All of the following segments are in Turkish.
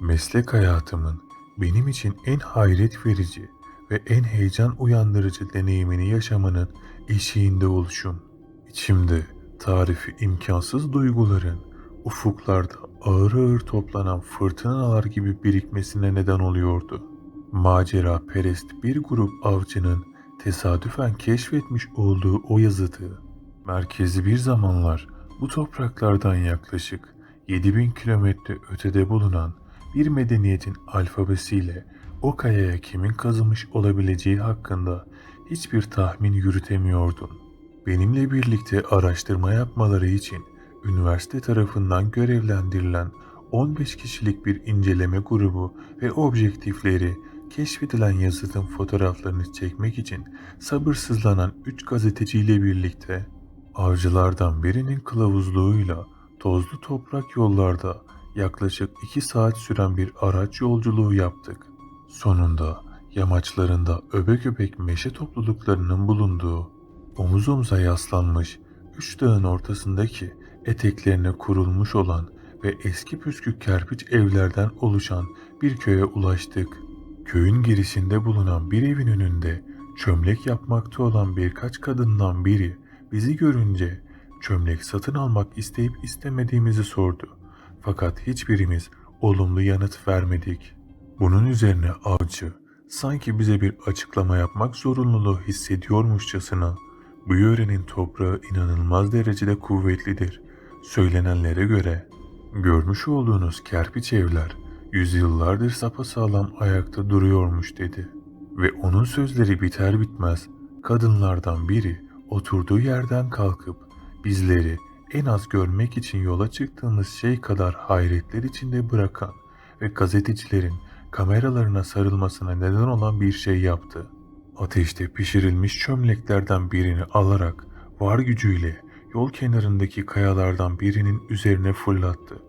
Meslek hayatımın benim için en hayret verici ve en heyecan uyandırıcı deneyimini yaşamanın eşiğinde oluşum. İçimde tarifi imkansız duyguların ufuklarda ağır ağır toplanan fırtınalar gibi birikmesine neden oluyordu. Macera perest bir grup avcının tesadüfen keşfetmiş olduğu o yazıtı, merkezi bir zamanlar bu topraklardan yaklaşık 7000 kilometre ötede bulunan bir medeniyetin alfabesiyle o kayaya kimin kazımış olabileceği hakkında hiçbir tahmin yürütemiyordun. Benimle birlikte araştırma yapmaları için üniversite tarafından görevlendirilen 15 kişilik bir inceleme grubu ve objektifleri keşfedilen yazıtın fotoğraflarını çekmek için sabırsızlanan 3 gazeteciyle birlikte avcılardan birinin kılavuzluğuyla tozlu toprak yollarda yaklaşık 2 saat süren bir araç yolculuğu yaptık. Sonunda yamaçlarında öbek öbek meşe topluluklarının bulunduğu omuz omuza yaslanmış üç dağın ortasındaki eteklerine kurulmuş olan ve eski püskü kerpiç evlerden oluşan bir köye ulaştık. Köyün girişinde bulunan bir evin önünde çömlek yapmakta olan birkaç kadından biri bizi görünce çömlek satın almak isteyip istemediğimizi sordu. Fakat hiçbirimiz olumlu yanıt vermedik. Bunun üzerine avcı sanki bize bir açıklama yapmak zorunluluğu hissediyormuşçasına bu yörenin toprağı inanılmaz derecede kuvvetlidir. Söylenenlere göre görmüş olduğunuz kerpiç evler yüzyıllardır sapasağlam ayakta duruyormuş dedi. Ve onun sözleri biter bitmez kadınlardan biri oturduğu yerden kalkıp bizleri en az görmek için yola çıktığımız şey kadar hayretler içinde bırakan ve gazetecilerin kameralarına sarılmasına neden olan bir şey yaptı. Ateşte pişirilmiş çömleklerden birini alarak var gücüyle yol kenarındaki kayalardan birinin üzerine fırlattı.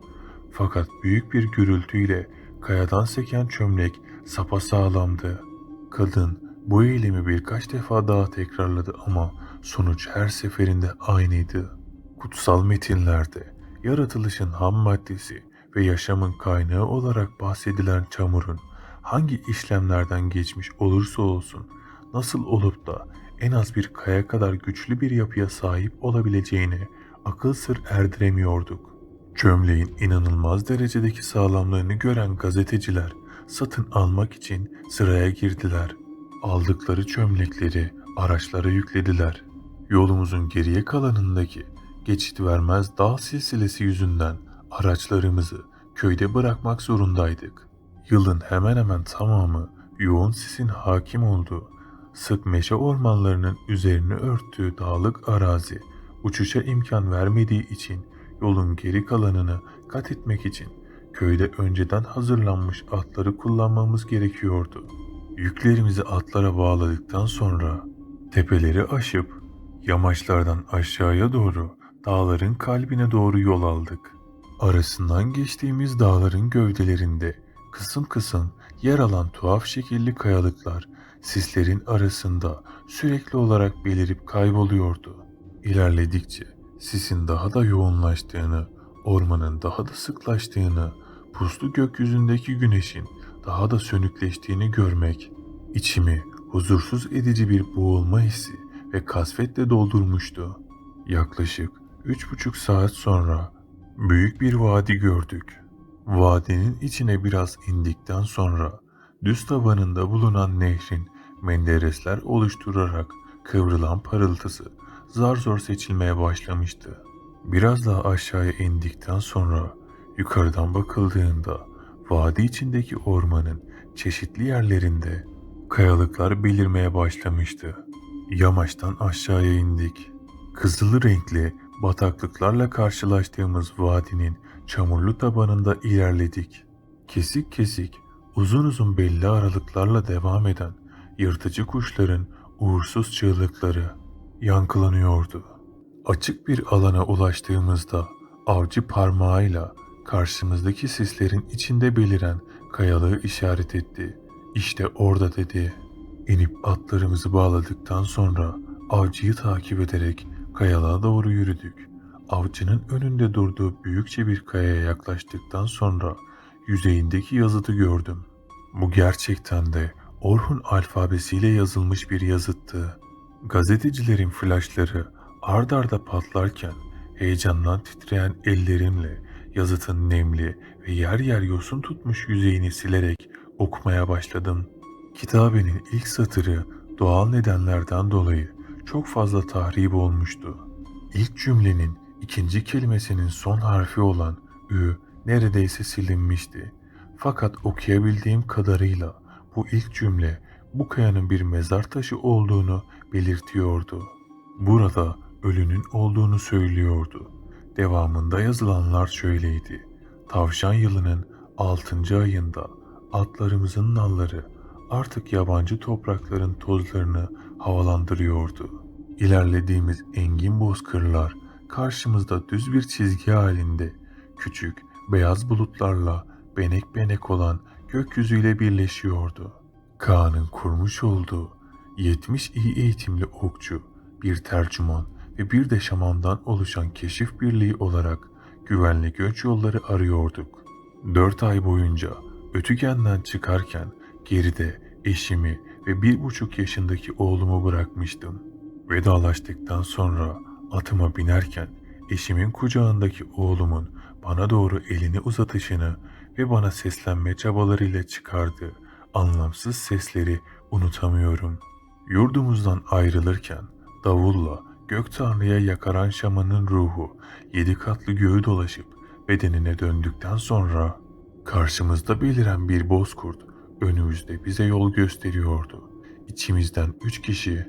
Fakat büyük bir gürültüyle kayadan seken çömlek sapasağlamdı. Kadın bu eylemi birkaç defa daha tekrarladı ama sonuç her seferinde aynıydı. Kutsal metinlerde yaratılışın ham maddesi ve yaşamın kaynağı olarak bahsedilen çamurun hangi işlemlerden geçmiş olursa olsun nasıl olup da en az bir kaya kadar güçlü bir yapıya sahip olabileceğini akıl sır erdiremiyorduk. Çömleğin inanılmaz derecedeki sağlamlığını gören gazeteciler satın almak için sıraya girdiler. Aldıkları çömlekleri araçlara yüklediler. Yolumuzun geriye kalanındaki geçit vermez dağ silsilesi yüzünden araçlarımızı köyde bırakmak zorundaydık. Yılın hemen hemen tamamı yoğun sisin hakim olduğu sık meşe ormanlarının üzerini örttüğü dağlık arazi uçuşa imkan vermediği için yolun geri kalanını kat etmek için köyde önceden hazırlanmış atları kullanmamız gerekiyordu. Yüklerimizi atlara bağladıktan sonra tepeleri aşıp yamaçlardan aşağıya doğru dağların kalbine doğru yol aldık. Arasından geçtiğimiz dağların gövdelerinde kısım kısım yer alan tuhaf şekilli kayalıklar sislerin arasında sürekli olarak belirip kayboluyordu. İlerledikçe sisin daha da yoğunlaştığını, ormanın daha da sıklaştığını, puslu gökyüzündeki güneşin daha da sönükleştiğini görmek içimi huzursuz edici bir boğulma hissi ve kasvetle doldurmuştu. Yaklaşık üç buçuk saat sonra büyük bir vadi gördük. Vadinin içine biraz indikten sonra düz tabanında bulunan nehrin menderesler oluşturarak kıvrılan parıltısı zar zor seçilmeye başlamıştı. Biraz daha aşağıya indikten sonra yukarıdan bakıldığında vadi içindeki ormanın çeşitli yerlerinde kayalıklar belirmeye başlamıştı. Yamaçtan aşağıya indik. Kızılı renkli bataklıklarla karşılaştığımız vadinin çamurlu tabanında ilerledik. Kesik kesik, uzun uzun belli aralıklarla devam eden yırtıcı kuşların uğursuz çığlıkları yankılanıyordu. Açık bir alana ulaştığımızda avcı parmağıyla karşımızdaki sislerin içinde beliren kayalığı işaret etti. İşte orada dedi. İnip atlarımızı bağladıktan sonra avcıyı takip ederek kayalığa doğru yürüdük. Avcının önünde durduğu büyükçe bir kayaya yaklaştıktan sonra yüzeyindeki yazıtı gördüm. Bu gerçekten de Orhun alfabesiyle yazılmış bir yazıttı. Gazetecilerin flaşları ard arda patlarken heyecandan titreyen ellerimle yazıtın nemli ve yer yer yosun tutmuş yüzeyini silerek okumaya başladım. Kitabenin ilk satırı doğal nedenlerden dolayı çok fazla tahrip olmuştu. İlk cümlenin ikinci kelimesinin son harfi olan ü neredeyse silinmişti. Fakat okuyabildiğim kadarıyla bu ilk cümle bu kayanın bir mezar taşı olduğunu belirtiyordu. Burada ölünün olduğunu söylüyordu. Devamında yazılanlar şöyleydi. Tavşan yılının 6. ayında atlarımızın nalları artık yabancı toprakların tozlarını havalandırıyordu. İlerlediğimiz engin bozkırlar karşımızda düz bir çizgi halinde küçük beyaz bulutlarla benek benek olan gökyüzüyle birleşiyordu. Kaan'ın kurmuş olduğu 70 iyi eğitimli okçu, bir tercüman ve bir de şamandan oluşan keşif birliği olarak güvenli göç yolları arıyorduk. Dört ay boyunca Ötügen'den çıkarken geride eşimi ve bir buçuk yaşındaki oğlumu bırakmıştım. Vedalaştıktan sonra atıma binerken eşimin kucağındaki oğlumun bana doğru elini uzatışını ve bana seslenme çabalarıyla çıkardığı anlamsız sesleri unutamıyorum. Yurdumuzdan ayrılırken davulla gök tanrıya yakaran şamanın ruhu yedi katlı göğü dolaşıp bedenine döndükten sonra karşımızda beliren bir bozkurt önümüzde bize yol gösteriyordu. İçimizden üç kişi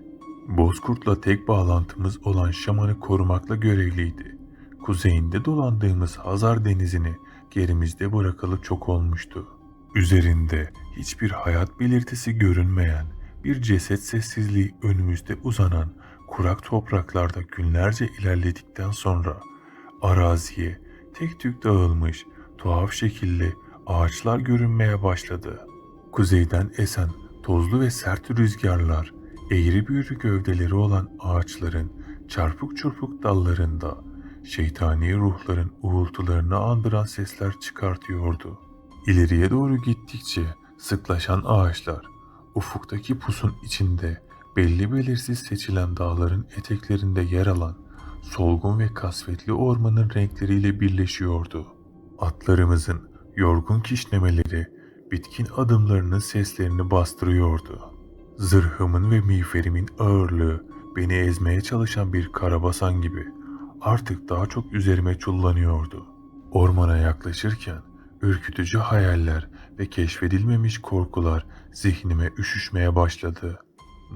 bozkurtla tek bağlantımız olan şamanı korumakla görevliydi. Kuzeyinde dolandığımız Hazar denizini gerimizde bırakalı çok olmuştu. Üzerinde hiçbir hayat belirtisi görünmeyen bir ceset sessizliği önümüzde uzanan kurak topraklarda günlerce ilerledikten sonra araziye tek tük dağılmış tuhaf şekilde ağaçlar görünmeye başladı. Kuzeyden esen tozlu ve sert rüzgarlar eğri büğrü gövdeleri olan ağaçların çarpık çırpık dallarında şeytani ruhların uğultularını andıran sesler çıkartıyordu. İleriye doğru gittikçe sıklaşan ağaçlar ufuktaki pusun içinde belli belirsiz seçilen dağların eteklerinde yer alan solgun ve kasvetli ormanın renkleriyle birleşiyordu. Atlarımızın yorgun kişnemeleri bitkin adımlarının seslerini bastırıyordu. Zırhımın ve miğferimin ağırlığı beni ezmeye çalışan bir karabasan gibi artık daha çok üzerime çullanıyordu. Ormana yaklaşırken ürkütücü hayaller ve keşfedilmemiş korkular zihnime üşüşmeye başladı.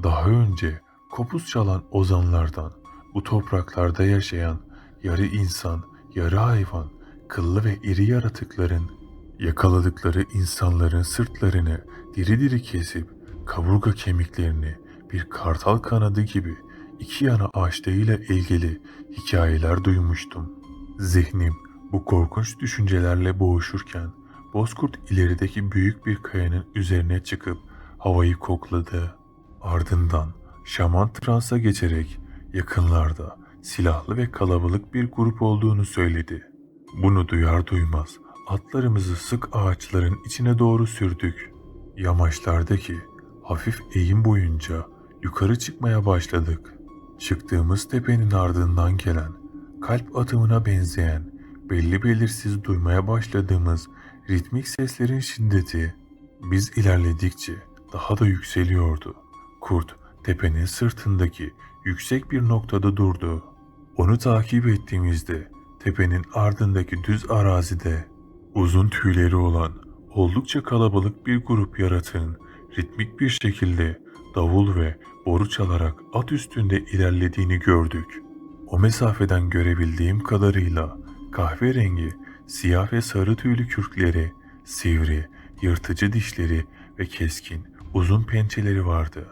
Daha önce kopuz çalan ozanlardan, bu topraklarda yaşayan yarı insan, yarı hayvan, kıllı ve iri yaratıkların yakaladıkları insanların sırtlarını diri diri kesip kaburga kemiklerini bir kartal kanadı gibi iki yana açtığıyla ilgili hikayeler duymuştum. Zihnim bu korkunç düşüncelerle boğuşurken Bozkurt ilerideki büyük bir kayanın üzerine çıkıp havayı kokladı. Ardından şaman transa geçerek yakınlarda silahlı ve kalabalık bir grup olduğunu söyledi. Bunu duyar duymaz atlarımızı sık ağaçların içine doğru sürdük. Yamaçlardaki hafif eğim boyunca yukarı çıkmaya başladık. Çıktığımız tepenin ardından gelen kalp atımına benzeyen belli belirsiz duymaya başladığımız ritmik seslerin şiddeti biz ilerledikçe daha da yükseliyordu. Kurt tepenin sırtındaki yüksek bir noktada durdu. Onu takip ettiğimizde tepenin ardındaki düz arazide uzun tüyleri olan oldukça kalabalık bir grup yaratığın ritmik bir şekilde davul ve boru çalarak at üstünde ilerlediğini gördük. O mesafeden görebildiğim kadarıyla kahverengi, siyah ve sarı tüylü kürkleri, sivri, yırtıcı dişleri ve keskin, uzun pençeleri vardı.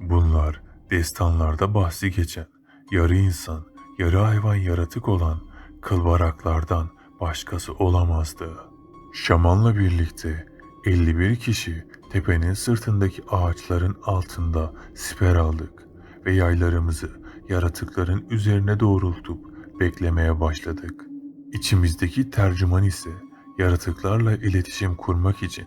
Bunlar destanlarda bahsi geçen, yarı insan, yarı hayvan yaratık olan kılbaraklardan başkası olamazdı. Şamanla birlikte 51 kişi tepenin sırtındaki ağaçların altında siper aldık ve yaylarımızı yaratıkların üzerine doğrultup beklemeye başladık. İçimizdeki tercüman ise yaratıklarla iletişim kurmak için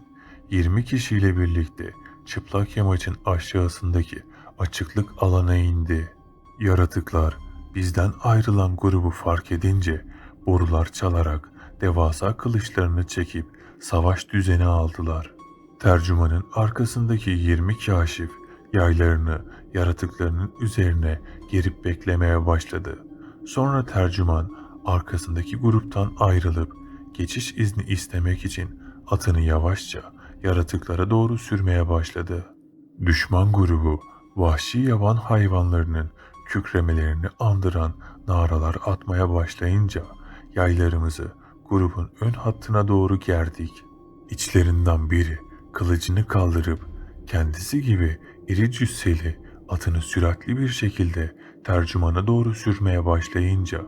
20 kişiyle birlikte çıplak yamacın aşağısındaki açıklık alana indi. Yaratıklar bizden ayrılan grubu fark edince borular çalarak devasa kılıçlarını çekip savaş düzeni aldılar. Tercümanın arkasındaki 20 kaşif yaylarını yaratıklarının üzerine gerip beklemeye başladı. Sonra tercüman arkasındaki gruptan ayrılıp geçiş izni istemek için atını yavaşça yaratıklara doğru sürmeye başladı. Düşman grubu vahşi yaban hayvanlarının kükremelerini andıran naralar atmaya başlayınca yaylarımızı grubun ön hattına doğru gerdik. İçlerinden biri kılıcını kaldırıp kendisi gibi iri cüsseli atını süratli bir şekilde tercümana doğru sürmeye başlayınca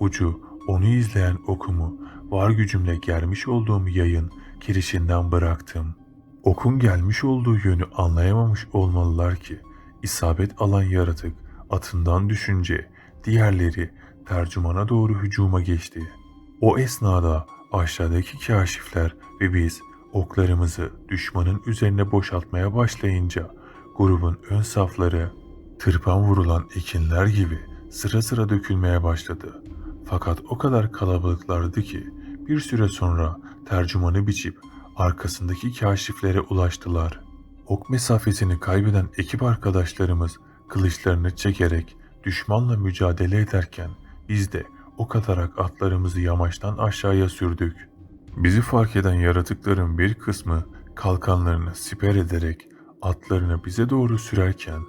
ucu onu izleyen okumu var gücümle gelmiş olduğum yayın kirişinden bıraktım. Okun gelmiş olduğu yönü anlayamamış olmalılar ki isabet alan yaratık atından düşünce diğerleri tercümana doğru hücuma geçti. O esnada aşağıdaki kaşifler ve biz oklarımızı düşmanın üzerine boşaltmaya başlayınca grubun ön safları tırpan vurulan ekinler gibi sıra sıra dökülmeye başladı. Fakat o kadar kalabalıklardı ki bir süre sonra tercümanı biçip arkasındaki kaşiflere ulaştılar. Ok mesafesini kaybeden ekip arkadaşlarımız kılıçlarını çekerek düşmanla mücadele ederken biz de ok atarak atlarımızı yamaçtan aşağıya sürdük. Bizi fark eden yaratıkların bir kısmı kalkanlarını siper ederek atlarını bize doğru sürerken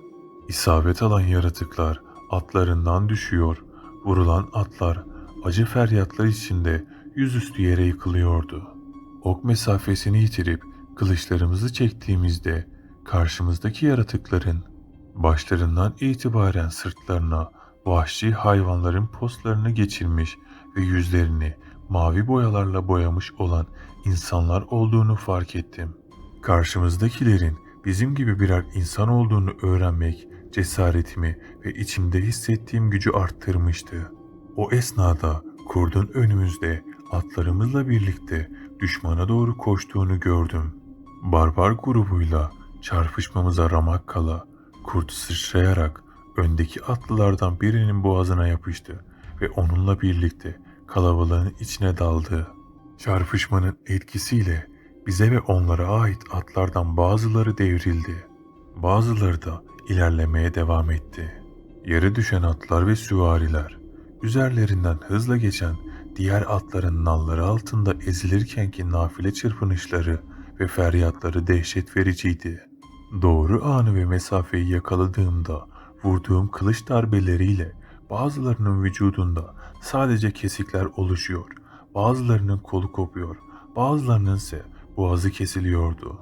isabet alan yaratıklar atlarından düşüyor, vurulan atlar acı feryatlar içinde yüzüstü yere yıkılıyordu. Ok mesafesini yitirip kılıçlarımızı çektiğimizde karşımızdaki yaratıkların başlarından itibaren sırtlarına vahşi hayvanların postlarını geçirmiş ve yüzlerini mavi boyalarla boyamış olan insanlar olduğunu fark ettim. Karşımızdakilerin bizim gibi birer insan olduğunu öğrenmek cesaretimi ve içimde hissettiğim gücü arttırmıştı. O esnada kurdun önümüzde atlarımızla birlikte düşmana doğru koştuğunu gördüm. Barbar grubuyla çarpışmamıza ramak kala kurt sıçrayarak öndeki atlılardan birinin boğazına yapıştı ve onunla birlikte kalabalığın içine daldı. Çarpışmanın etkisiyle bize ve onlara ait atlardan bazıları devrildi. Bazıları da ilerlemeye devam etti. Yere düşen atlar ve süvariler, üzerlerinden hızla geçen diğer atların nalları altında ezilirkenki nafile çırpınışları ve feryatları dehşet vericiydi. Doğru anı ve mesafeyi yakaladığımda vurduğum kılıç darbeleriyle bazılarının vücudunda sadece kesikler oluşuyor, bazılarının kolu kopuyor, bazılarının ise boğazı kesiliyordu.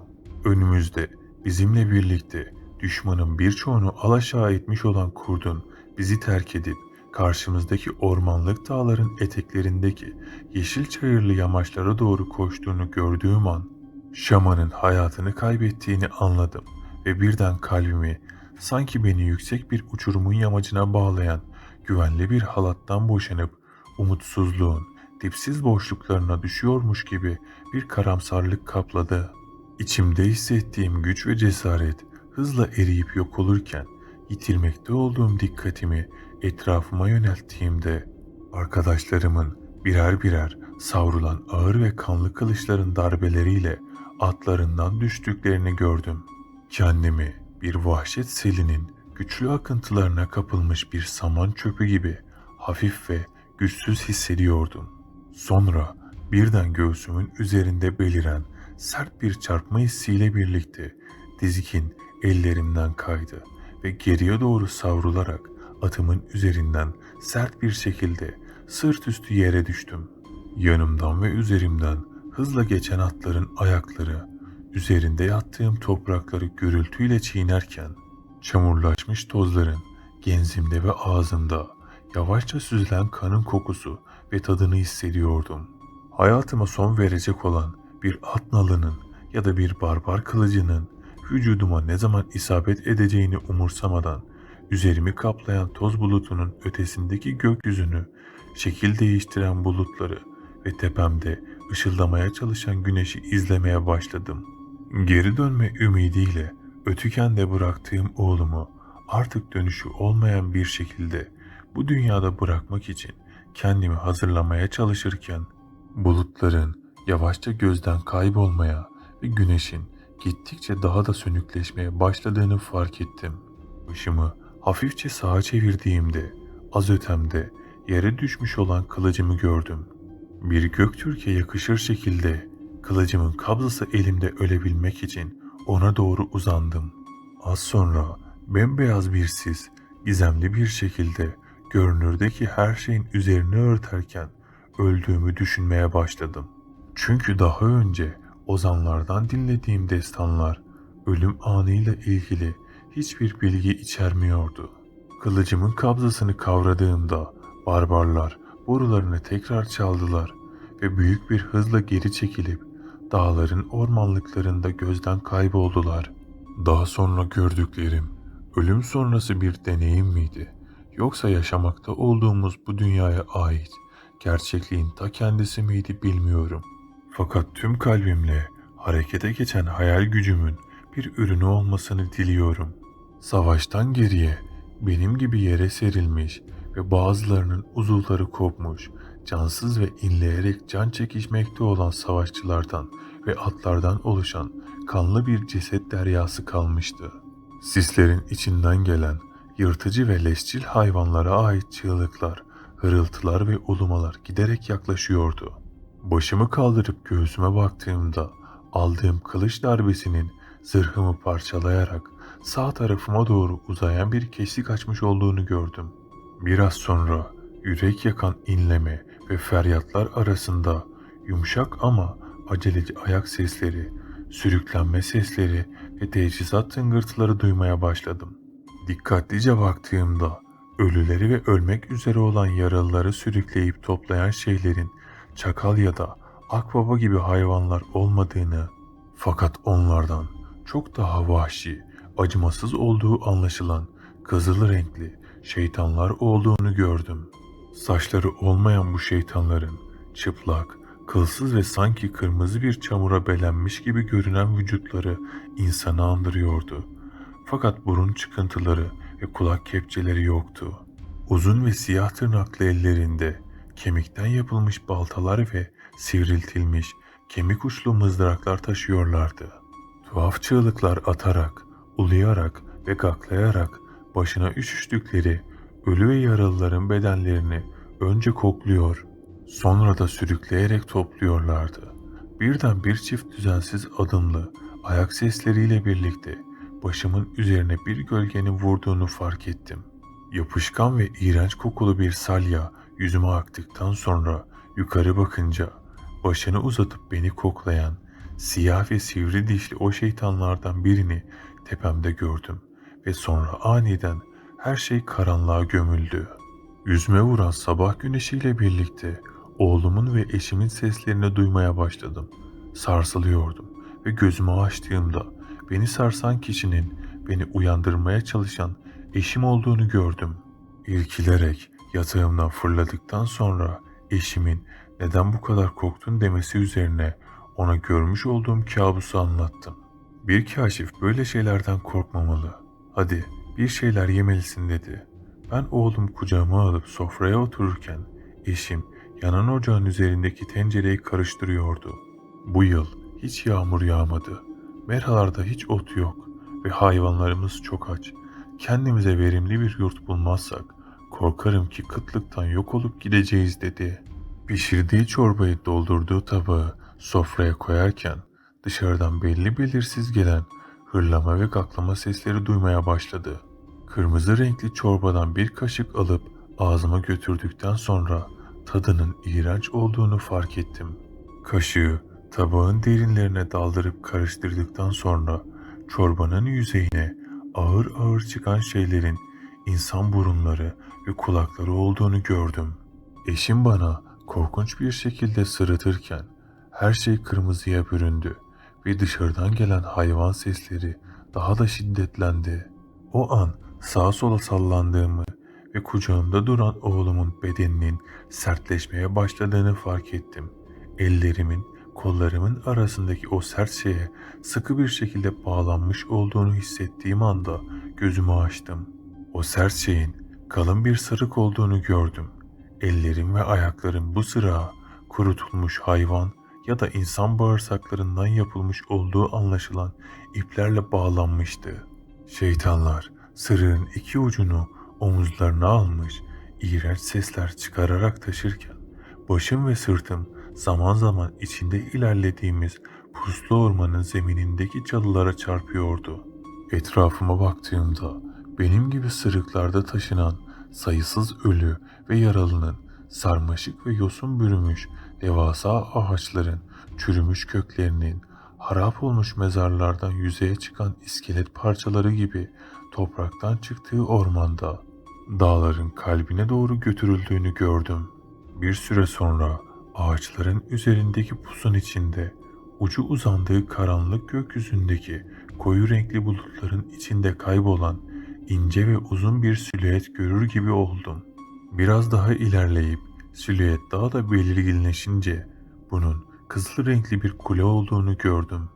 Önümüzde bizimle birlikte düşmanın birçoğunu alaşağı etmiş olan kurdun bizi terk edip karşımızdaki ormanlık dağların eteklerindeki yeşil çayırlı yamaçlara doğru koştuğunu gördüğüm an şamanın hayatını kaybettiğini anladım ve birden kalbimi sanki beni yüksek bir uçurumun yamacına bağlayan güvenli bir halattan boşanıp umutsuzluğun dipsiz boşluklarına düşüyormuş gibi bir karamsarlık kapladı. İçimde hissettiğim güç ve cesaret hızla eriyip yok olurken yitirmekte olduğum dikkatimi etrafıma yönelttiğimde arkadaşlarımın birer birer savrulan ağır ve kanlı kılıçların darbeleriyle atlarından düştüklerini gördüm. Kendimi bir vahşet selinin güçlü akıntılarına kapılmış bir saman çöpü gibi hafif ve güçsüz hissediyordum. Sonra birden göğsümün üzerinde beliren sert bir çarpma hissiyle birlikte dizikin ellerimden kaydı ve geriye doğru savrularak atımın üzerinden sert bir şekilde sırt üstü yere düştüm. Yanımdan ve üzerimden hızla geçen atların ayakları üzerinde yattığım toprakları gürültüyle çiğnerken çamurlaşmış tozların genzimde ve ağzımda yavaşça süzülen kanın kokusu ve tadını hissediyordum. Hayatıma son verecek olan bir at nalının ya da bir barbar kılıcının vücuduma ne zaman isabet edeceğini umursamadan üzerimi kaplayan toz bulutunun ötesindeki gökyüzünü, şekil değiştiren bulutları ve tepemde ışıldamaya çalışan güneşi izlemeye başladım. Geri dönme ümidiyle ötükende bıraktığım oğlumu artık dönüşü olmayan bir şekilde bu dünyada bırakmak için kendimi hazırlamaya çalışırken bulutların yavaşça gözden kaybolmaya ve güneşin gittikçe daha da sönükleşmeye başladığını fark ettim. Başımı hafifçe sağa çevirdiğimde az ötemde yere düşmüş olan kılıcımı gördüm. Bir Göktürk'e yakışır şekilde kılıcımın kabzası elimde ölebilmek için ona doğru uzandım. Az sonra bembeyaz bir sis gizemli bir şekilde görünürdeki her şeyin üzerine örterken öldüğümü düşünmeye başladım. Çünkü daha önce ozanlardan dinlediğim destanlar ölüm anıyla ilgili hiçbir bilgi içermiyordu. Kılıcımın kabzasını kavradığımda barbarlar borularını tekrar çaldılar ve büyük bir hızla geri çekilip dağların ormanlıklarında gözden kayboldular. Daha sonra gördüklerim ölüm sonrası bir deneyim miydi? Yoksa yaşamakta olduğumuz bu dünyaya ait gerçekliğin ta kendisi miydi bilmiyorum. Fakat tüm kalbimle harekete geçen hayal gücümün bir ürünü olmasını diliyorum. Savaştan geriye benim gibi yere serilmiş ve bazılarının uzuvları kopmuş, cansız ve inleyerek can çekişmekte olan savaşçılardan ve atlardan oluşan kanlı bir ceset deryası kalmıştı. Sislerin içinden gelen yırtıcı ve leşçil hayvanlara ait çığlıklar, hırıltılar ve ulumalar giderek yaklaşıyordu. Başımı kaldırıp göğsüme baktığımda aldığım kılıç darbesinin zırhımı parçalayarak sağ tarafıma doğru uzayan bir kesik açmış olduğunu gördüm. Biraz sonra yürek yakan inleme ve feryatlar arasında yumuşak ama aceleci ayak sesleri, sürüklenme sesleri ve teçhizat tıngırtıları duymaya başladım. Dikkatlice baktığımda ölüleri ve ölmek üzere olan yaralıları sürükleyip toplayan şeylerin çakal ya da akbaba gibi hayvanlar olmadığını fakat onlardan çok daha vahşi, acımasız olduğu anlaşılan kızıl renkli şeytanlar olduğunu gördüm. Saçları olmayan bu şeytanların çıplak, kılsız ve sanki kırmızı bir çamura belenmiş gibi görünen vücutları insanı andırıyordu. Fakat burun çıkıntıları ve kulak kepçeleri yoktu. Uzun ve siyah tırnaklı ellerinde kemikten yapılmış baltalar ve sivriltilmiş kemik uçlu mızraklar taşıyorlardı. Tuhaf çığlıklar atarak, uluyarak ve gaklayarak başına üşüştükleri ölü ve yaralıların bedenlerini önce kokluyor, sonra da sürükleyerek topluyorlardı. Birden bir çift düzensiz adımlı ayak sesleriyle birlikte başımın üzerine bir gölgenin vurduğunu fark ettim. Yapışkan ve iğrenç kokulu bir salya yüzüme aktıktan sonra yukarı bakınca başını uzatıp beni koklayan siyah ve sivri dişli o şeytanlardan birini tepemde gördüm ve sonra aniden her şey karanlığa gömüldü. Yüzme vuran sabah güneşiyle birlikte oğlumun ve eşimin seslerini duymaya başladım. Sarsılıyordum ve gözümü açtığımda beni sarsan kişinin beni uyandırmaya çalışan eşim olduğunu gördüm. İrkilerek yatağımdan fırladıktan sonra eşimin neden bu kadar korktun demesi üzerine ona görmüş olduğum kabusu anlattım. Bir kaşif böyle şeylerden korkmamalı. Hadi bir şeyler yemelisin dedi. Ben oğlum kucağıma alıp sofraya otururken eşim yanan ocağın üzerindeki tencereyi karıştırıyordu. Bu yıl hiç yağmur yağmadı. Merhalarda hiç ot yok ve hayvanlarımız çok aç. Kendimize verimli bir yurt bulmazsak korkarım ki kıtlıktan yok olup gideceğiz dedi. Pişirdiği çorbayı doldurduğu tabağı sofraya koyarken dışarıdan belli belirsiz gelen hırlama ve gaklama sesleri duymaya başladı. Kırmızı renkli çorbadan bir kaşık alıp ağzıma götürdükten sonra tadının iğrenç olduğunu fark ettim. Kaşığı tabağın derinlerine daldırıp karıştırdıktan sonra çorbanın yüzeyine ağır ağır çıkan şeylerin insan burunları ve kulakları olduğunu gördüm. Eşim bana korkunç bir şekilde sırıtırken her şey kırmızıya büründü ve dışarıdan gelen hayvan sesleri daha da şiddetlendi. O an sağa sola sallandığımı ve kucağımda duran oğlumun bedeninin sertleşmeye başladığını fark ettim. ellerimin, kollarımın arasındaki o sert şeye sıkı bir şekilde bağlanmış olduğunu hissettiğim anda gözümü açtım. O sert şeyin kalın bir sarık olduğunu gördüm. Ellerim ve ayaklarım bu sırağa kurutulmuş hayvan ya da insan bağırsaklarından yapılmış olduğu anlaşılan iplerle bağlanmıştı. Şeytanlar sırığın iki ucunu omuzlarına almış, iğrenç sesler çıkararak taşırken başım ve sırtım zaman zaman içinde ilerlediğimiz puslu ormanın zeminindeki çalılara çarpıyordu. Etrafıma baktığımda benim gibi sırıklarda taşınan sayısız ölü ve yaralının sarmaşık ve yosun bürümüş devasa ağaçların çürümüş köklerinin harap olmuş mezarlardan yüzeye çıkan iskelet parçaları gibi topraktan çıktığı ormanda dağların kalbine doğru götürüldüğünü gördüm. Bir süre sonra ağaçların üzerindeki pusun içinde ucu uzandığı karanlık gökyüzündeki koyu renkli bulutların içinde kaybolan ince ve uzun bir silüet görür gibi oldum. Biraz daha ilerleyip silüet daha da belirginleşince bunun kızıl renkli bir kule olduğunu gördüm.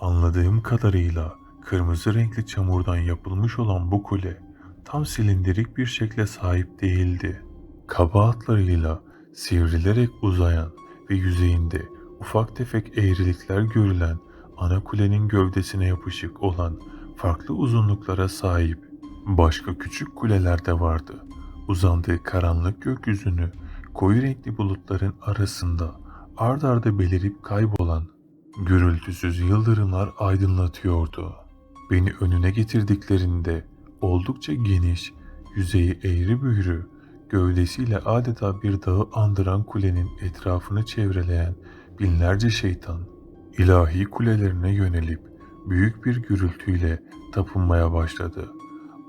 Anladığım kadarıyla kırmızı renkli çamurdan yapılmış olan bu kule tam silindirik bir şekle sahip değildi. Kaba hatlarıyla sivrilerek uzayan ve yüzeyinde ufak tefek eğrilikler görülen ana kulenin gövdesine yapışık olan farklı uzunluklara sahip başka küçük kuleler de vardı. Uzandığı karanlık gökyüzünü koyu renkli bulutların arasında ard arda belirip kaybolan gürültüsüz yıldırımlar aydınlatıyordu. Beni önüne getirdiklerinde oldukça geniş, yüzeyi eğri büğrü, gövdesiyle adeta bir dağı andıran kulenin etrafını çevreleyen binlerce şeytan, ilahi kulelerine yönelip büyük bir gürültüyle tapınmaya başladı.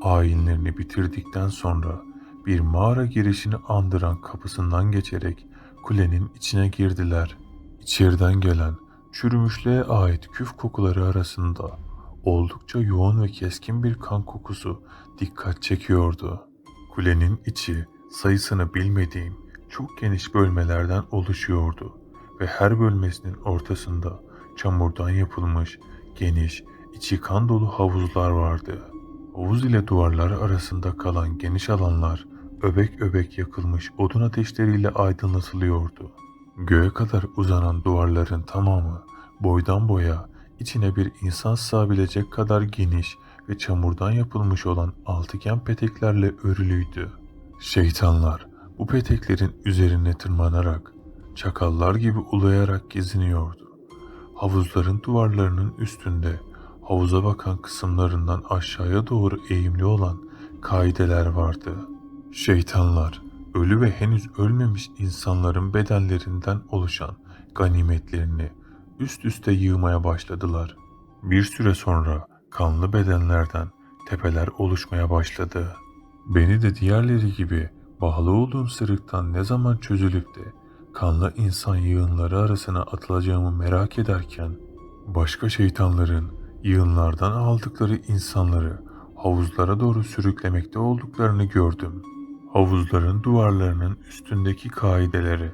Ayinlerini bitirdikten sonra bir mağara girişini andıran kapısından geçerek kulenin içine girdiler. İçeriden gelen çürümüşlüğe ait küf kokuları arasında oldukça yoğun ve keskin bir kan kokusu dikkat çekiyordu. Kulenin içi sayısını bilmediğim çok geniş bölmelerden oluşuyordu ve her bölmesinin ortasında çamurdan yapılmış geniş, içi kan dolu havuzlar vardı. Havuz ile duvarlar arasında kalan geniş alanlar öbek öbek yakılmış odun ateşleriyle aydınlatılıyordu. Göğe kadar uzanan duvarların tamamı boydan boya içine bir insan sığabilecek kadar geniş ve çamurdan yapılmış olan altıgen peteklerle örülüydü. Şeytanlar bu peteklerin üzerine tırmanarak çakallar gibi ulayarak geziniyordu. Havuzların duvarlarının üstünde havuza bakan kısımlarından aşağıya doğru eğimli olan kaideler vardı. Şeytanlar ölü ve henüz ölmemiş insanların bedenlerinden oluşan ganimetlerini üst üste yığmaya başladılar. Bir süre sonra kanlı bedenlerden tepeler oluşmaya başladı. Beni de diğerleri gibi bağlı olduğum sırıktan ne zaman çözülüp de kanlı insan yığınları arasına atılacağımı merak ederken başka şeytanların yığınlardan aldıkları insanları havuzlara doğru sürüklemekte olduklarını gördüm. Havuzların duvarlarının üstündeki kaideleri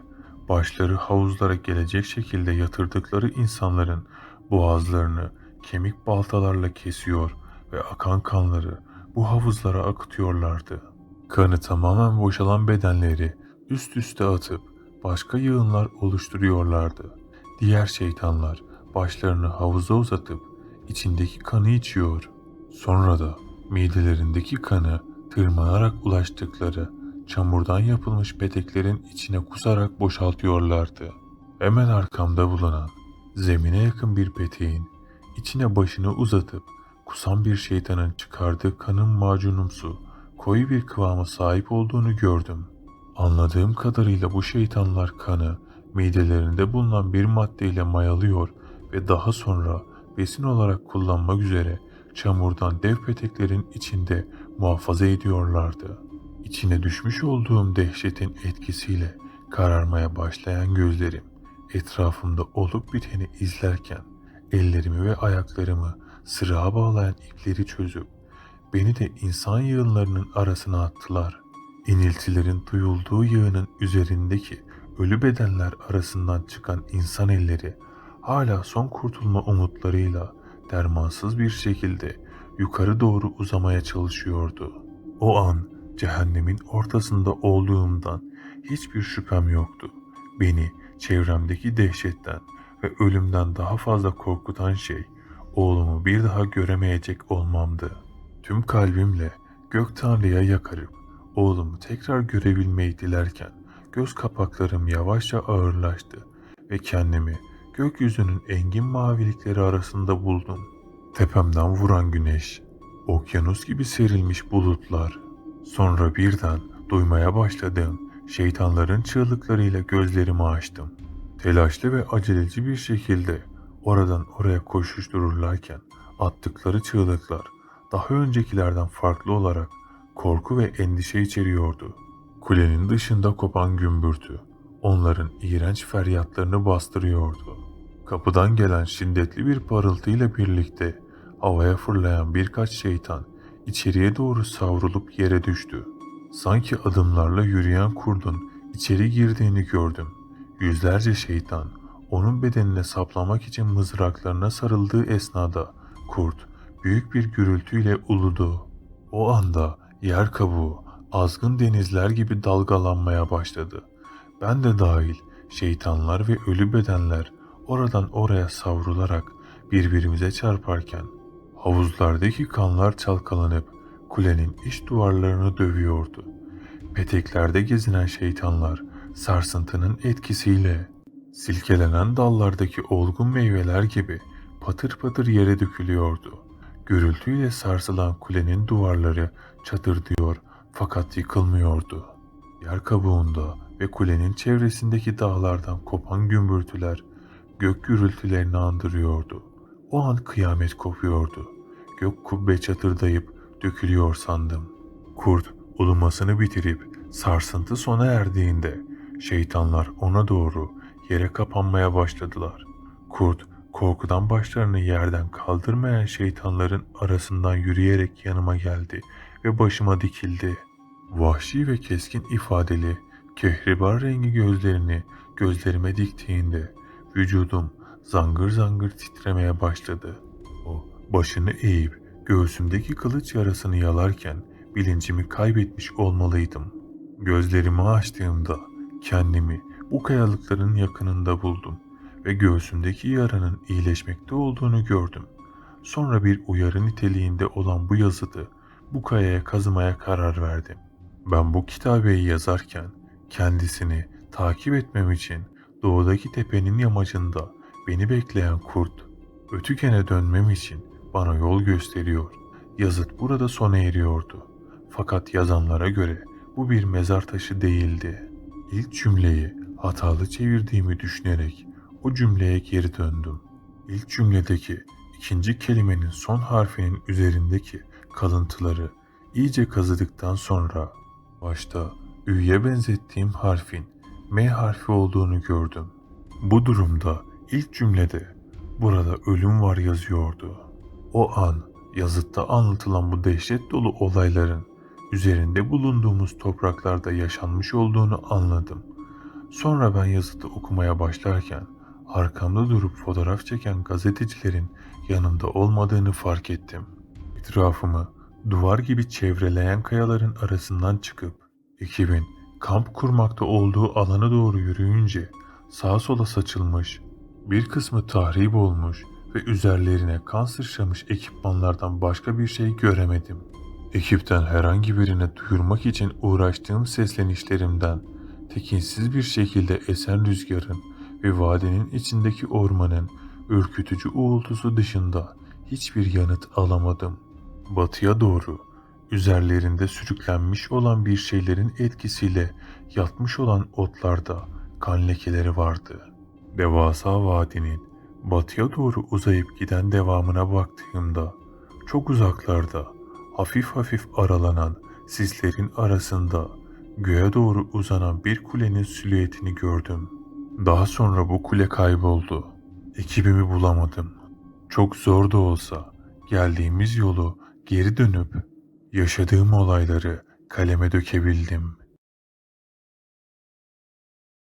başları havuzlara gelecek şekilde yatırdıkları insanların boğazlarını kemik baltalarla kesiyor ve akan kanları bu havuzlara akıtıyorlardı. Kanı tamamen boşalan bedenleri üst üste atıp başka yığınlar oluşturuyorlardı. Diğer şeytanlar başlarını havuza uzatıp içindeki kanı içiyor. Sonra da midelerindeki kanı tırmanarak ulaştıkları çamurdan yapılmış peteklerin içine kusarak boşaltıyorlardı. Hemen arkamda bulunan zemine yakın bir peteğin içine başını uzatıp kusan bir şeytanın çıkardığı kanın macunumsu koyu bir kıvama sahip olduğunu gördüm. Anladığım kadarıyla bu şeytanlar kanı midelerinde bulunan bir maddeyle mayalıyor ve daha sonra besin olarak kullanmak üzere çamurdan dev peteklerin içinde muhafaza ediyorlardı. İçine düşmüş olduğum dehşetin etkisiyle kararmaya başlayan gözlerim etrafımda olup biteni izlerken ellerimi ve ayaklarımı sırağa bağlayan ipleri çözüp beni de insan yığınlarının arasına attılar. İniltilerin duyulduğu yığının üzerindeki ölü bedenler arasından çıkan insan elleri hala son kurtulma umutlarıyla dermansız bir şekilde yukarı doğru uzamaya çalışıyordu. O an cehennemin ortasında olduğumdan hiçbir şüphem yoktu. Beni çevremdeki dehşetten ve ölümden daha fazla korkutan şey oğlumu bir daha göremeyecek olmamdı. Tüm kalbimle gök tanrıya yakarıp oğlumu tekrar görebilmeyi dilerken göz kapaklarım yavaşça ağırlaştı ve kendimi gökyüzünün engin mavilikleri arasında buldum. Tepemden vuran güneş, okyanus gibi serilmiş bulutlar, sonra birden duymaya başladığım şeytanların çığlıklarıyla gözlerimi açtım. Telaşlı ve aceleci bir şekilde oradan oraya koşuştururlarken attıkları çığlıklar daha öncekilerden farklı olarak korku ve endişe içeriyordu. Kulenin dışında kopan gümbürtü onların iğrenç feryatlarını bastırıyordu. Kapıdan gelen şiddetli bir parıltıyla birlikte havaya fırlayan birkaç şeytan içeriye doğru savrulup yere düştü. Sanki adımlarla yürüyen kurdun içeri girdiğini gördüm. Yüzlerce şeytan onun bedenine saplamak için mızraklarına sarıldığı esnada kurt büyük bir gürültüyle uludu. O anda yer kabuğu azgın denizler gibi dalgalanmaya başladı. Ben de dahil şeytanlar ve ölü bedenler oradan oraya savrularak birbirimize çarparken havuzlardaki kanlar çalkalanıp kulenin iç duvarlarını dövüyordu. Peteklerde gezinen şeytanlar sarsıntının etkisiyle silkelenen dallardaki olgun meyveler gibi patır patır yere dökülüyordu. Gürültüyle sarsılan kulenin duvarları çatırdıyor fakat yıkılmıyordu. Yer kabuğunda ve kulenin çevresindeki dağlardan kopan gümbürtüler gök gürültülerini andırıyordu. O an kıyamet kopuyordu. Gök kubbe çatırdayıp dökülüyor sandım. Kurt ulumasını bitirip sarsıntı sona erdiğinde şeytanlar ona doğru yere kapanmaya başladılar. Kurt korkudan başlarını yerden kaldırmayan şeytanların arasından yürüyerek yanıma geldi ve başıma dikildi. Vahşi ve keskin ifadeli, kehribar rengi gözlerini gözlerime diktiğinde vücudum zangır zangır titremeye başladı. Başını eğip göğsümdeki kılıç yarasını yalarken bilincimi kaybetmiş olmalıydım. Gözlerimi açtığımda kendimi bu kayalıkların yakınında buldum ve göğsümdeki yaranın iyileşmekte olduğunu gördüm. Sonra bir uyarı niteliğinde olan bu yazıdı bu kayaya kazımaya karar verdim. Ben bu kitabeyi yazarken kendisini takip etmem için doğudaki tepenin yamacında beni bekleyen kurt, ötükene dönmem için bana yol gösteriyor. Yazıt burada sona eriyordu. Fakat yazanlara göre bu bir mezar taşı değildi. İlk cümleyi hatalı çevirdiğimi düşünerek o cümleye geri döndüm. İlk cümledeki ikinci kelimenin son harfinin üzerindeki kalıntıları iyice kazıdıktan sonra başta ü'ye benzettiğim harfin M harfi olduğunu gördüm. Bu durumda ilk cümlede burada ölüm var yazıyordu. O an yazıtta anlatılan bu dehşet dolu olayların üzerinde bulunduğumuz topraklarda yaşanmış olduğunu anladım. Sonra ben yazıtı okumaya başlarken arkamda durup fotoğraf çeken gazetecilerin yanımda olmadığını fark ettim. Etrafımı duvar gibi çevreleyen kayaların arasından çıkıp ekibin kamp kurmakta olduğu alana doğru yürüyünce sağa sola saçılmış, bir kısmı tahrip olmuş ve üzerlerine kan sıçramış ekipmanlardan başka bir şey göremedim. Ekipten herhangi birine duyurmak için uğraştığım seslenişlerimden tekinsiz bir şekilde esen rüzgarın ve vadinin içindeki ormanın ürkütücü uğultusu dışında hiçbir yanıt alamadım. Batıya doğru üzerlerinde sürüklenmiş olan bir şeylerin etkisiyle yatmış olan otlarda kan lekeleri vardı. Devasa vadinin batıya doğru uzayıp giden devamına baktığımda çok uzaklarda hafif hafif aralanan sislerin arasında göğe doğru uzanan bir kulenin silüetini gördüm. Daha sonra bu kule kayboldu. Ekibimi bulamadım. Çok zor da olsa geldiğimiz yolu geri dönüp yaşadığım olayları kaleme dökebildim.